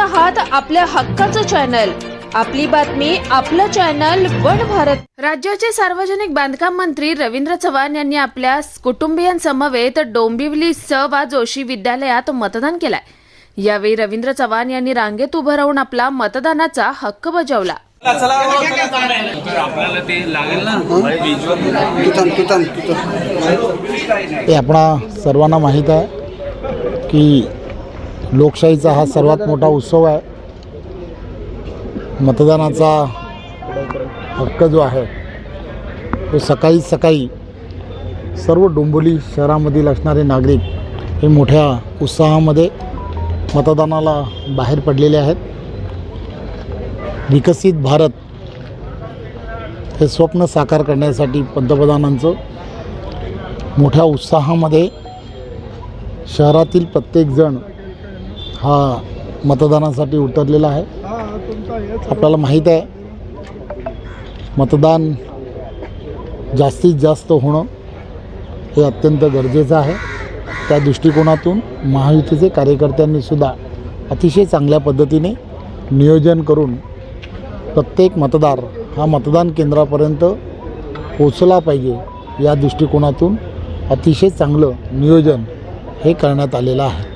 आहात आपल्या हक्काचं चॅनल आपली बातमी आपलं चॅनल वन भारत. राज्याचे सार्वजनिक बांधकाम मंत्री रवींद्र चव्हाण यांनी आपल्या कुटुंबियांसमवेत डोंबिवली स वा जोशी विद्यालयात मतदान केलंय. यावेळी रवींद्र चव्हाण यांनी रांगेत उभं राहून आपला मतदानाचा हक्क बजावला. आपल्याला ते लागेल ना हे आपणा सर्वांना माहीत आहे की लोकशाहीचा हा सर्वात मोठा उत्सव आहे. मतदानाचा हक्क जो आहे तो सकाळी सकाळी सर्व डोंबोली शहरामधील असणारे नागरिक हे मोठ्या उत्साहामध्ये मतदानाला बाहेर पडलेले आहेत. विकसित भारत हे स्वप्न साकार करण्यासाठी पंतप्रधानांचं मोठ्या उत्साहामध्ये शहरातील प्रत्येकजण हा मतदानासाठी उतरलेला आहे. आपल्याला माहीत आहे. मतदान जास्तीत जास्त होणं हे अत्यंत गरजेचं आहे. त्या दृष्टिकोनातून महायुतीचे कार्यकर्त्यांनीसुद्धा अतिशय चांगल्या पद्धतीने नियोजन करून प्रत्येक मतदार हा मतदान केंद्रापर्यंत पोचला पाहिजे या दृष्टिकोनातून अतिशय चांगलं नियोजन हे करण्यात आलेलं आहे.